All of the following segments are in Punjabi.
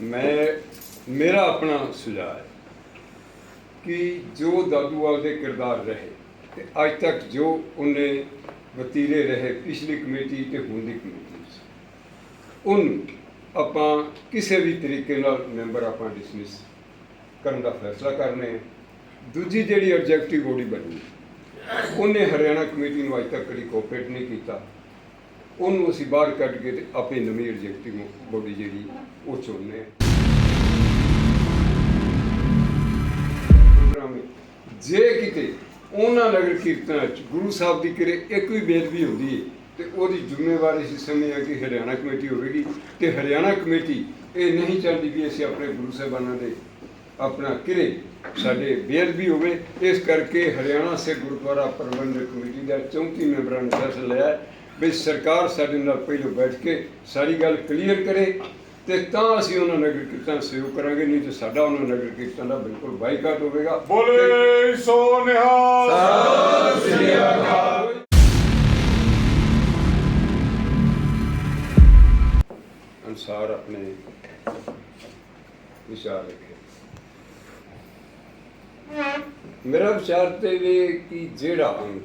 ਮੈਂ, ਮੇਰਾ ਆਪਣਾ ਸੁਝਾਅ ਹੈ ਕਿ ਜੋ ਦਾਦੂਵਾਲ ਦੇ ਕਿਰਦਾਰ ਰਹੇ ਤੇ ਅੱਜ ਤੱਕ ਜੋ ਉਹਨੇ ਵਤੀਰੇ ਰਹੇ ਪਿਛਲੀ ਕਮੇਟੀ ਤੇ ਹੁਣ ਦੀ ਕਮੇਟੀ 'ਚ ਉਹਨੂੰ ਆਪਾਂ ਕਿਸੇ ਵੀ ਤਰੀਕੇ ਨਾਲ ਮੈਂਬਰ ਆਪਾਂ ਡਿਸਮਿਸ ਕਰਨ ਦਾ ਫੈਸਲਾ ਕਰਨੇ ਦੂਜੀ ਜਿਹੜੀ ਆਬਜੈਕਟਿਵ ਬੋਡੀ ਬਣੀ ਉਹਨੇ ਹਰਿਆਣਾ ਕਮੇਟੀ ਨੂੰ ਅੱਜ ਤੱਕ ਕਦੀ ਕੋਆਪਰੇਟ ਨਹੀਂ ਕੀਤਾ। ਉਹਨੂੰ ਅਸੀਂ ਬਾਹਰ ਕੱਢ ਕੇ ਤੇ ਆਪਣੀ ਨਵੀਂ ਆਬਜੈਕਟਿਵ ਬੋਡੀ ਜਿਹੜੀ ਉਹ ਚੁਣਨੇ ਆ ਜੇ ਕਿਤੇ ਉਹਨਾਂ ਨਗਰ ਕੀਰਤਨਾਂ ਚ ਗੁਰੂ ਸਾਹਿਬ ਦੀ ਕਿਰੇ ਇੱਕ ਵੀ ਬੇਦਬੀ ਹੁੰਦੀ ਹੈ ਤੇ ਉਹਦੀ ਜ਼ਿੰਮੇਵਾਰੀ ਅਸੀਂ ਸਮਝਿਆ ਕਿ ਹਰਿਆਣਾ ਕਮੇਟੀ ਹੋਵੇਗੀ ਤੇ ਹਰਿਆਣਾ ਕਮੇਟੀ ਇਹ ਨਹੀਂ ਚਾਹੁੰਦੀ ਵੀ ਅਸੀਂ ਆਪਣੇ ਗੁਰੂ ਸਾਹਿਬਾਨਾਂ ਦੇ ਆਪਣਾ ਕਿਰੇ, ਸਾਡੇ ਬੇਅਦਬੀ ਹੋਵੇ। ਇਸ ਕਰਕੇ ਹਰਿਆਣਾ ਸੇ ਗੁਰਦੁਆਰਾ ਪ੍ਰਬੰਧਕ ਕਮੇਟੀ ਦਾ 34 ਮੈਂਬਰਾਂ ਨੇ ਫੈਸਲਾ ਲਿਆ ਵੀ ਸਰਕਾਰ ਸਾਡੇ ਨਾਲ ਪਹਿਲਾਂ ਬੈਠ ਕੇ ਸਾਰੀ ਗੱਲ ਕਲੀਅਰ ਕਰੇ ਤੇ ਤਾਂ ਅਸੀਂ ਉਹਨਾਂ ਨਗਰ ਕੀਰਤਨ ਸਹਿਯੋਗ ਕਰਾਂਗੇ ਨਹੀਂ ਤੇ ਸਾਡਾ ਉਹਨਾਂ ਨਗਰ ਕੀਰਤਨ ਦਾ ਬਿਲਕੁਲ ਬਾਈਕਾਟ ਹੋਵੇਗਾ। ਬੋਲੇ ਸੋ ਨਿਹਾਲ। ਅਨਸਾਰ ਆਪਣੇ ਵਿਚਾਰ ਰੱਖੇ। ਮੇਰਾ ਵਿਚਾਰ ਤੇ ਵੀ ਕਿ ਜਿਹੜਾ ਅੰਗ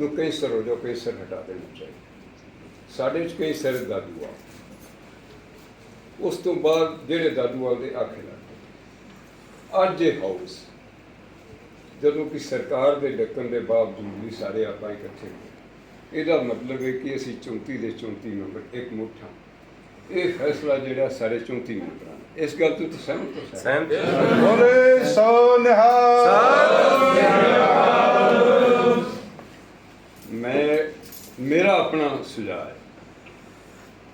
ਨੂੰ ਕੈਂਸਰ ਹੋ ਜਾ ਕੈਂਸਰ ਹਟਾ ਦੇਣਾ ਚਾਹੀਦਾ। ਸਾਡੇ ਚ ਕੈਂਸਰ ਦਾਦੂ ਆ। ਉਸ ਤੋਂ ਬਾਅਦ ਜਿਹੜੇ ਦਾਦੂਆਂ ਦੇ ਆਖੇ ਲੱਗੇ ਅੱਜ ਇਹ ਹਾਊਸ ਜਦੋਂ ਕਿ ਸਰਕਾਰ ਦੇ ਡੱਕਣ ਦੇ ਬਾਵਜੂਦ ਵੀ ਸਾਰੇ ਆਪਾਂ ਇਕੱਠੇ ਹੋਏ ਇਹਦਾ ਮਤਲਬ ਹੈ ਕਿ ਅਸੀਂ 34 ਦੇ 34 ਮੈਂਬਰ ਇੱਕ ਮੁੱਠ। ਹਾਂ ਇਹ ਫੈਸਲਾ ਜਿਹੜਾ ਸਾਰੇ 34 ਮੈਂਬਰਾਂ ਇਸ ਗੱਲ ਤੋਂ ਤੁਸੀਂ ਸਹਿਮਤ ਹੋ ਸਹਿਮਤ ਬੋਲੇ ਸੋ ਨਿਹਾਲ ਮੈਂ ਮੇਰਾ ਆਪਣਾ ਸੁਝਾਅ ਹੈ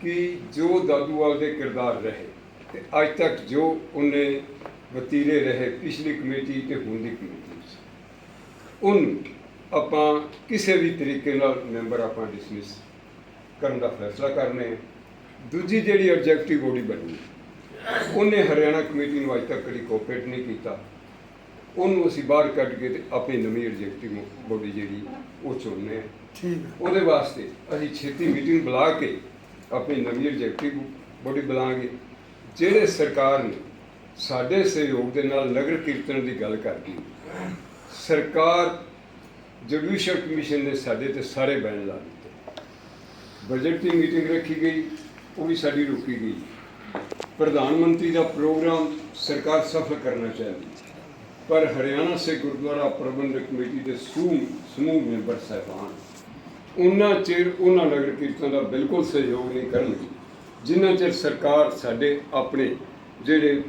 ਕਿ ਜੋ ਦਾਦੂਵਾਲ ਦੇ ਕਿਰਦਾਰ ਰਹੇ ਤੇ ਅੱਜ ਤੱਕ ਜੋ ਉਹਨੇ ਵਤੀਰੇ ਰਹੇ ਪਿਛਲੀ ਕਮੇਟੀ ਤੇ ਹੁਣ ਦੀ ਕਮੇਟੀ 'ਚ ਉਹਨੂੰ ਆਪਾਂ ਕਿਸੇ ਵੀ ਤਰੀਕੇ ਨਾਲ ਮੈਂਬਰ ਆਪਾਂ ਡਿਸਮਿਸ ਕਰਨ ਦਾ ਫੈਸਲਾ ਕਰਨੇ ਦੂਜੀ ਜਿਹੜੀ ਆਬਜੈਕਟਿਵ ਬੋਡੀ ਬਣੀ ਉਹਨੇ ਹਰਿਆਣਾ ਕਮੇਟੀ ਨੂੰ ਅੱਜ ਤੱਕ ਕਦੀ ਕੋਆਪਰੇਟ ਨਹੀਂ ਕੀਤਾ। ਉਹਨੂੰ ਅਸੀਂ ਬਾਹਰ ਕੱਢ ਕੇ ਤੇ ਆਪਣੀ ਨਵੀਂ ਆਬਜੈਕਟਿਵ ਬੋਡੀ ਜਿਹੜੀ ਉਹ ਚੁਣਨੇ ਆ। ਠੀਕ ਉਹਦੇ ਵਾਸਤੇ ਅਸੀਂ ਛੇਤੀ ਮੀਟਿੰਗ ਬੁਲਾ ਕੇ ਆਪਣੀ ਨਵੀਂ ਆਬਜੈਕਟਿਵ ਬੋਡੀ ਬੁਲਾਵਾਂਗੇ ਜਿਹੜੇ ਸਰਕਾਰ ਨੇ ਸਾਡੇ ਸਹਿਯੋਗ ਦੇ ਨਾਲ ਨਗਰ ਕੀਰਤਨ ਦੀ ਗੱਲ ਕਰਦੀ ਸਰਕਾਰ ਜੁਡੀਸ਼ੀਅਲ ਕਮਿਸ਼ਨ ਨੇ ਸਾਡੇ ਤੇ ਸਾਰੇ ਬੈਨ ਲਾ ਦਿੱਤੇ। ਬਜਟ ਦੀ ਮੀਟਿੰਗ ਰੱਖੀ ਗਈ, ਉਹ ਵੀ ਸਾਡੀ ਰੁਕੀ ਗਈ। ਪ੍ਰਧਾਨ ਮੰਤਰੀ ਦਾ ਪ੍ਰੋਗਰਾਮ ਸਰਕਾਰ ਸਫਲ ਕਰਨਾ ਚਾਹੀਦੀ ਪਰ ਹਰਿਆਣਾ ਸੇ ਗੁਰਦੁਆਰਾ ਪ੍ਰਬੰਧਕ ਕਮੇਟੀ ਦੇ ਸਮੂਹ ਸਮੂਹ ਮੈਂਬਰ ਸਾਹਿਬਾਨ ਉਹਨਾਂ ਚਿਰ ਉਹਨਾਂ ਨਗਰ ਕੀਰਤਨ ਦਾ ਬਿਲਕੁਲ ਸਹਿਯੋਗ ਨਹੀਂ ਕਰਨਗੇ ਜਿੰਨਾ ਚਿਰ ਸਰਕਾਰ ਸਾਡੇ ਆਪਣੇ ਜਿਹੜੇ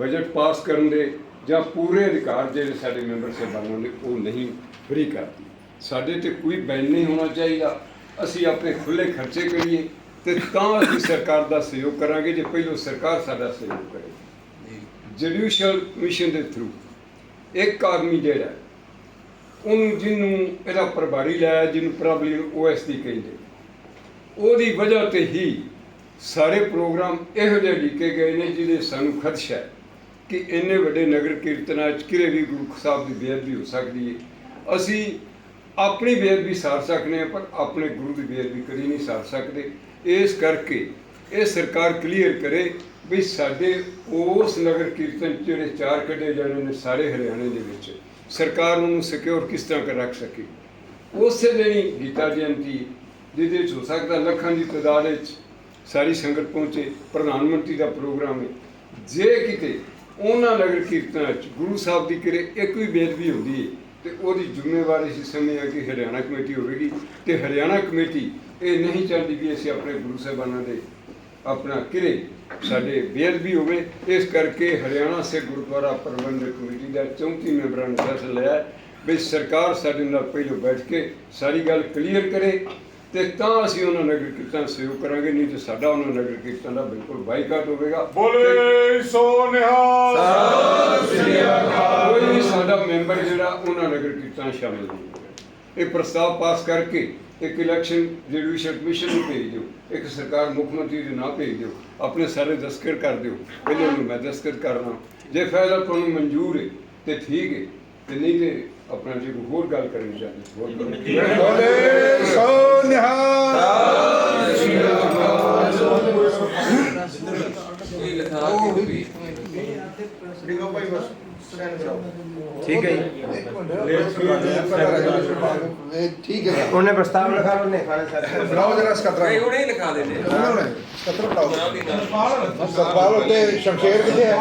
ਬਜਟ ਪਾਸ ਕਰਨ ਦੇ ਜਾਂ ਪੂਰੇ ਅਧਿਕਾਰ ਜਿਹੜੇ ਸਾਡੇ ਮੈਂਬਰ ਸਾਹਿਬਾਨਾਂ ਦੇ ਉਹ ਨਹੀਂ ਫਰੀ ਕਰਦੀ। ਸਾਡੇ ਤੇ ਕੋਈ ਬੈਨ ਨਹੀਂ ਹੋਣਾ ਚਾਹੀਦਾ। ਅਸੀਂ ਆਪਣੇ ਖੁੱਲੇ ਖਰਚੇ ਕਰੀਏ ਤੇ ਤਾਂ ਅਸੀਂ ਸਰਕਾਰ ਦਾ ਸਹਿਯੋਗ ਕਰਾਂਗੇ ਜੇ ਪਹਿਲੋਂ ਸਰਕਾਰ ਸਾਡਾ ਸਹਿਯੋਗ ਕਰੇ। ਜੁਡੀਸ਼ੀਅਲ ਕਮਿਸ਼ਨ ਦੇ ਥਰੂ ਇੱਕ ਆਦਮੀ ਜਿਹੜਾ ਉਹਨੂੰ ਜਿਹਨੂੰ ਇਹਦਾ ਪ੍ਰਭਾਰੀ ਲਾਇਆ, ਜਿਹਨੂੰ ਪ੍ਰਭਲੀ ਓਐਸਡੀ ਕਹਿੰਦੇ। ਉਹਦੀ ਵਜ੍ਹਾ ਤੇ ਹੀ ਸਾਰੇ ਪ੍ਰੋਗਰਾਮ ਇਹੋ ਜਿਹੇ ਲਿਖੇ ਗਏ ਨੇ ਜਿਹਦੇ ਸਾਨੂੰ ਖਦਸ਼ਾ ਹੈ ਕਿ ਇੰਨੇ ਵੱਡੇ ਨਗਰ ਕੀਰਤਨਾਂ 'ਚ ਕਿਰੇ ਵੀ ਗੁਰੂ ਸਾਹਿਬ ਦੀ ਬੇਅਦਬੀ ਹੋ ਸਕਦੀ ਹੈ। ਅਸੀਂ ਆਪਣੀ ਬੇਅਦਬੀ ਸਾਰ ਸਕਦੇ ਹਾਂ, ਪਰ ਆਪਣੇ ਗੁਰੂ ਦੀ ਬੇਅਦਬੀ ਕਦੀ ਨਹੀਂ ਸਾਰ ਸਕਦੇ। ਇਸ ਕਰਕੇ ਇਹ ਸਰਕਾਰ ਕਲੀਅਰ ਕਰੇ ਵੀ ਸਾਡੇ ਉਸ ਨਗਰ ਕੀਰਤਨ ਜਿਹੜੇ ਚਾਰ ਕੱਢੇ ਜਾਣੇ ਨੇ ਸਾਰੇ ਹਰਿਆਣੇ ਦੇ ਵਿੱਚ, ਸਰਕਾਰ ਉਹਨੂੰ ਸਿਕਿਉਰ ਕਿਸ ਤਰ੍ਹਾਂ ਕਰ ਰੱਖ ਸਕੇ? ਉਸੇ ਦਿਨ ਹੀ ਗੀਤਾ ਜਯੰਤੀ, ਜਿਹਦੇ 'ਚ ਹੋ ਸਕਦਾ ਲੱਖਾਂ ਦੀ ਤਾਦਾਦ ਵਿੱਚ ਸਾਰੀ ਸੰਗਤ ਪਹੁੰਚੇ, ਪ੍ਰਧਾਨ ਮੰਤਰੀ ਦਾ ਪ੍ਰੋਗਰਾਮ ਹੈ। ਜੇ ਕਿਤੇ ਉਹਨਾਂ ਨਗਰ ਕੀਰਤਨਾਂ 'ਚ ਗੁਰੂ ਸਾਹਿਬ ਦੀ ਕਿਰੇ ਇੱਕ ਵੀ ਬੇਦਬੀ ਹੁੰਦੀ ਹੈ, ਤੇ ਉਹਦੀ ਜ਼ਿੰਮੇਵਾਰੀ ਅਸੀਂ ਸਮਝਦੇ ਹਾਂ ਕਿ ਹਰਿਆਣਾ ਕਮੇਟੀ ਹੋਵੇਗੀ, ਤੇ ਹਰਿਆਣਾ ਕਮੇਟੀ ਇਹ ਨਹੀਂ ਚਾਹੁੰਦੀ ਵੀ ਅਸੀਂ ਆਪਣੇ ਗੁਰੂ ਸਾਹਿਬਾਨਾਂ ਦੇ ਆਪਣਾ ਕਿਰੇ ਸਾਡੇ ਬੇਅਦਬੀ ਹੋਵੇ ਇਸ ਕਰਕੇ ਹਰਿਆਣਾ ਸੇ ਗੁਰਦੁਆਰਾ ਪ੍ਰਬੰਧਕ ਕਮੇਟੀ ਦਾ 34 ਮੈਂਬਰਾਂ ਨੇ ਫੈਸਲਾ ਲਿਆ ਵੀ ਸਰਕਾਰ ਸਾਡੇ ਨਾਲ ਪਹਿਲਾਂ ਬੈਠ ਕੇ ਸਾਰੀ ਗੱਲ ਕਲੀਅਰ ਕਰੇ ਤੇ ਤਾਂ ਅਸੀਂ ਉਹਨਾਂ ਨਗਰ ਕੀਰਤਨ ਸਹਿਯੋਗ ਕਰਾਂਗੇ ਨਹੀਂ ਤੇ ਸਾਡਾ ਉਹਨਾਂ ਨਗਰ ਕੀਰਤਨ ਦਾ ਬਿਲਕੁਲ ਬਾਈਕਾਟ ਹੋਵੇਗਾ। ਬੋਲੇ ਸੋ ਨਿਹਾਲ। ਕੋਈ ਵੀ ਸਾਡਾ ਮੈਂਬਰ ਜਿਹੜਾ ਉਹਨਾਂ ਨਗਰ ਕੀਰਤਨ ਸ਼ਾਮਿਲ ਨਹੀਂ ਇਹ ਪ੍ਰਸਤਾਵ ਪਾਸ ਕਰਕੇ ਇੱਕ ਇਲੈਕਸ਼ਨ ਜੁਡੀਸ਼ੀਅਲ ਕਮਿਸ਼ਨ ਨੂੰ ਭੇਜ ਦਿਓ ਇੱਕ ਸਰਕਾਰ ਮੁੱਖ ਮੰਤਰੀ ਦੇ ਨਾਂ ਭੇਜ ਦਿਓ ਆਪਣੇ ਸਾਰੇ ਦਸਤਖਤ ਕਰ ਦਿਓ ਪਹਿਲੇ ਉਹਨੂੰ ਮੈਂ ਦਸਤਖਤ ਕਰਨਾ ਜੇ ਫੈਸਲਾ ਤੁਹਾਨੂੰ ਮਨਜ਼ੂਰ ਹੈ ਤੇ ਠੀਕ ਹੈ ਤੇ ਨਹੀਂ ਤੇ ਆਪਣਾ ਜੇ ਕੋਈ ਹੋਰ ਗੱਲ ਕਰਨੀ ਚਾਹੀਦੀ ਹੋਰ ਬੋਲੇ ਸੋ ਨਿਹਾਲ। ਜੀ ਲਿਖਾ ਕੇ ਵੀ ਡਿਗੋ ਭਾਈ ਬਸ ਸੈਂਡ ਕਰਾਓ। ਠੀਕ ਹੈ ਜੀ। ਠੀਕ ਹੈ। ਉਹਨੇ ਪ੍ਰਸਤਾਵ ਲਿਖਾ ਲਓ ਨੇ ਬਣਾਓ ਜਰਾ ਸਕਤਰਾ ਨਹੀਂ ਹੀ ਲਿਖਾ ਦੇਣੇ ਸਕਤਰਾ ਦੀ ਨਾਲ ਸਤਪਾਲ ਉੱਤੇ ਸ਼ਮਸ਼ੇਰ ਕਿੱਥੇ ਹੈ?